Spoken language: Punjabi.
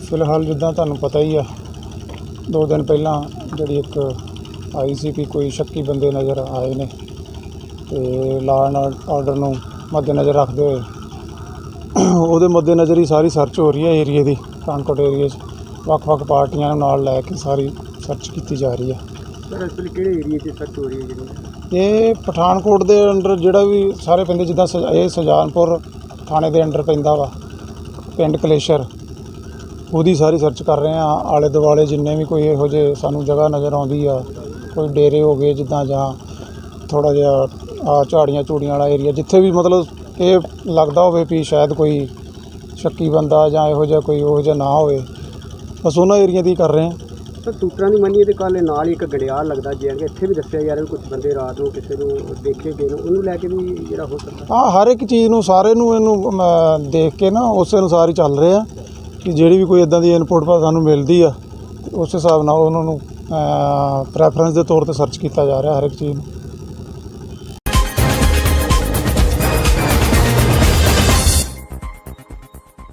ਫਿਲਹਾਲ ਜਿੱਦਾਂ ਤੁਹਾਨੂੰ ਪਤਾ ਹੀ ਆ ਦੋ ਦਿਨ ਪਹਿਲਾਂ ਜਿਹੜੀ ਇੱਕ ਆਈ ਸੀ ਵੀ ਕੋਈ ਸ਼ੱਕੀ ਬੰਦੇ ਨਜ਼ਰ ਆਏ ਨੇ ਤੇ ਲਾਅ ਐਂਡ ਆਰਡਰ ਨੂੰ ਮੱਦੇਨਜ਼ਰ ਰੱਖਦੇ ਹੋਏ ਉਹਦੇ ਮੱਦੇਨਜ਼ਰ ਹੀ ਸਾਰੀ ਸਰਚ ਹੋ ਰਹੀ ਹੈ ਏਰੀਏ ਦੀ ਪਠਾਨਕੋਟ ਏਰੀਏ 'ਚ। ਵੱਖ-ਵੱਖ ਪਾਰਟੀਆਂ ਨੂੰ ਨਾਲ ਲੈ ਕੇ ਸਾਰੀ ਸਰਚ ਕੀਤੀ ਜਾ ਰਹੀ ਹੈ। ਸਰ ਇਸ ਵੇਲੇ ਕਿਹੜੇ ਏਰੀਏ 'ਚ ਸਰਚ ਹੋ ਰਹੀ ਹੈ ਜਿਹੜੀ? ਇਹ ਪਠਾਨਕੋਟ ਦੇ ਅੰਡਰ ਜਿਹੜਾ ਵੀ ਸਾਰੇ ਪੈਂਦੇ ਜਿੱਦਾਂ ਇਹ ਸੁਜਾਨਪੁਰ ਥਾਣੇ ਦੇ ਅੰਡਰ ਪੈਂਦਾ ਵਾ ਪਿੰਡ ਕਲੇਸ਼ਰ। ਉਹਦੀ ਸਾਰੀ ਸਰਚ ਕਰ ਰਹੇ ਆ ਆਲੇ ਦੁਆਲੇ ਜਿੰਨੇ ਵੀ ਕੋਈ ਇਹੋ ਜਿਹੇ ਸਾਨੂੰ ਜਗ੍ਹਾ ਨਜ਼ਰ ਆਉਂਦੀ ਆ ਕੋਈ ਡੇਰੇ ਹੋ ਗਏ ਜਿੱਦਾਂ ਜਾਂ ਥੋੜਾ ਜਿਹਾ ਆ ਝਾੜੀਆਂ ਝੂੜੀਆਂ ਵਾਲਾ ਏਰੀਆ ਜਿੱਥੇ ਵੀ ਮਤਲਬ ਇਹ ਲੱਗਦਾ ਹੋਵੇ ਵੀ ਸ਼ਾਇਦ ਕੋਈ ਸ਼ੱਕੀ ਬੰਦਾ ਜਾਂ ਇਹੋ ਜਿਹਾ ਕੋਈ ਉਹੋ ਜਿਹਾ ਨਾ ਹੋਵੇ ਬਸ ਉਹਨਾਂ ਏਰੀਆ ਦੀ ਕਰ ਰਹੇ ਆ ਸਰ ਸੂਤਰਾਂ ਦੀ ਮੰਨੀਏ ਤੇ ਕੱਲ ਨਾਲ ਹੀ ਇੱਕ ਗੜਿਆਲ ਲੱਗਦਾ ਜੇ ਇੱਥੇ ਵੀ ਦੱਸਿਆ ਜਾ ਰਿਹਾ ਕੁਝ ਬੰਦੇ ਰਾਤ ਨੂੰ ਕਿਸੇ ਨੂੰ ਦੇਖੇ ਗਏ ਨੇ ਉਹਨੂੰ ਲੈ ਕੇ ਵੀ ਜਿਹੜਾ ਹੋ ਸਕਦਾ। ਹਾਂ ਹਰ ਇੱਕ ਚੀਜ਼ ਨੂੰ ਸਾਰੇ ਨੂੰ ਇਹਨੂੰ ਦੇਖ ਕੇ ਨਾ ਉਸੇ ਅਨੁਸਾਰ ਹੀ ਚੱਲ ਰਹੇ ਆ। ਕਿ ਜਿਹੜੀ ਵੀ ਕੋਈ ਇਦਾਂ ਦੀ ਇਨਪੁਟ ਸਾਨੂੰ ਮਿਲਦੀ ਆ, ਤੇ ਉਸ ਹਿਸਾਬ ਨਾਲ ਉਹਨਾਂ ਨੂੰ ਪ੍ਰੈਫਰੈਂਸ ਦੇ ਤੌਰ ਤੇ ਸਰਚ ਕੀਤਾ ਜਾ ਰਿਹਾ ਹਰ ਇੱਕ ਚੀਜ਼ ਨੂੰ।